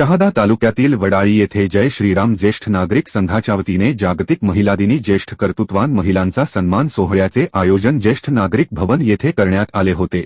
शहादा तालुक्यातील वडाळी येथे जय श्रीराम ज्येष्ठ नागरिक संघाच्या वतीने जागतिक महिला दिनी ज्येष्ठ कर्तृत्वान महिलांचा सन्मान सोहळ्याचे आयोजन ज्येष्ठ नागरिक भवन येथे करण्यात आले होते.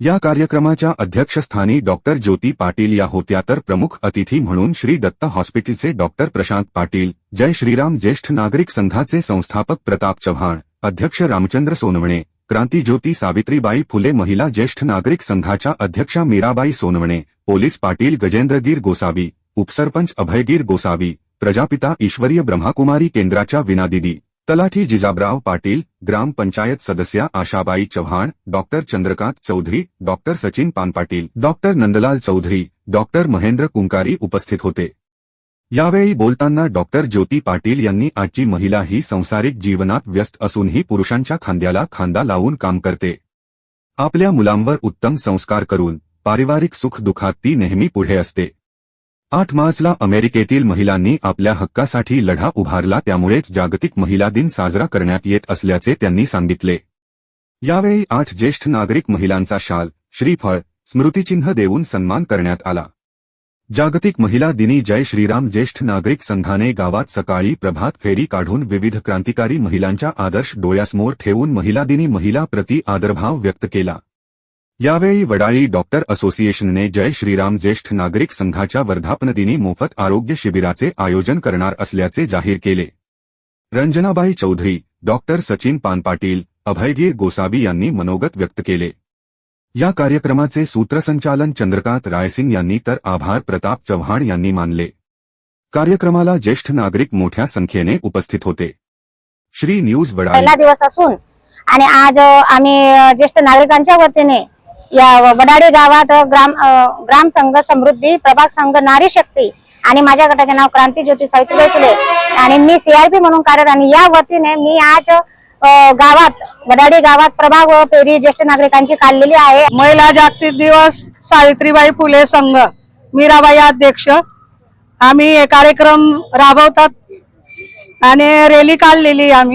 या कार्यक्रमाच्या अध्यक्षस्थानी डॉक्टर ज्योती पाटील या होत्या तर प्रमुख अतिथी म्हणून श्री दत्त हॉस्पिटलचे डॉक्टर प्रशांत पाटील जय श्रीराम ज्येष्ठ नागरिक संघाचे संस्थापक प्रताप चव्हाण अध्यक्ष रामचंद्र सोनवणे क्रांतीज्योती सावित्रीबाई फुले महिला ज्येष्ठ नागरिक संघाच्या अध्यक्षा मीराबाई सोनवणे पोलीस पाटील गजेंद्रगीर गोसावी उपसरपंच अभयगीर गोसावी प्रजापिता ईश्वरीय ब्रह्माकुमारी केंद्राच्या विनादिदी तलाठी जिजाबराव पाटील ग्रामपंचायत सदस्या Ashabai Chavan doctor Chandrakant Chaudhari doctor Sachin Panpatil doctor Nandlal Chaudhari doctor Mahendra Kunkari उपस्थित होते. यावेळी बोलताना डॉक्टर ज्योती पाटील यांनी आजची महिला ही संसारिक जीवनात व्यस्त असूनही पुरुषांच्या खांद्याला खांदा लावून काम करते. आपल्या मुलांवर उत्तम संस्कार करून पारिवारिक सुख दुखात ती नेहमी पुढे असते. आठ मार्चला अमेरिकेतील महिलांनी आपल्या हक्कासाठी लढा उभारला त्यामुळेच जागतिक महिला दिन साजरा करण्यात येत असल्याचे त्यांनी सांगितले. यावेळी आठ ज्येष्ठ नागरिक महिलांचा शाल श्रीफळ स्मृतिचिन्ह देऊन सन्मान करण्यात आला. जागतिक महिला दिनी जय श्रीराम ज्येष्ठ नागरिक संघाने गावात सकाळी प्रभात फेरी काढून विविध क्रांतिकारी महिलांच्या आदर्श डोळ्यासमोर ठेवून महिला दिनी महिला प्रति आदरभाव व्यक्त केला. यावेळी वडाळी डॉक्टर असोसिएशनने जय श्रीराम ज्येष्ठ नागरिक संघाच्या वर्धापनदिनी मोफत आरोग्य शिबिराचे आयोजन करणार असल्याचे जाहीर केले. रंजनाबाई चौधरी डॉक्टर सचिन पानपाटील अभयगीर गोसावी यांनी मनोगत व्यक्त केले. या कार्यक्रमाचे सूत्रसंचालन चंद्रकांत रायसिंग यांनी तर आभार प्रताप चव्हाण यांनी मानले. कार्यक्रमाला ज्येष्ठ नागरिक मोठ्या संख्येने उपस्थित होते. श्री न्यूज वडाळी. पहिला दिवस असून आणि आज आम्ही ज्येष्ठ नागरिकांच्या वतीने या वडाडी गावात ग्राम अ, ग्राम संघ समृद्धी प्रभाग संघ नारी शक्ती आणि माझ्या गटाचे नाव क्रांती ज्योती सावित्रीबाई फुले. आणि मी सीआरपी म्हणून कार्यरत आणि या वतीने मी आज गावात वडाडी गावात प्रभाग व फेरी ज्येष्ठ नागरिकांची काढलेली आहे. महिला जागतिक दिवस सावित्रीबाई फुले संघ. मीराबाई अध्यक्ष. आम्ही हे कार्यक्रम राबवतात आणि रॅली काढलेली आम्ही.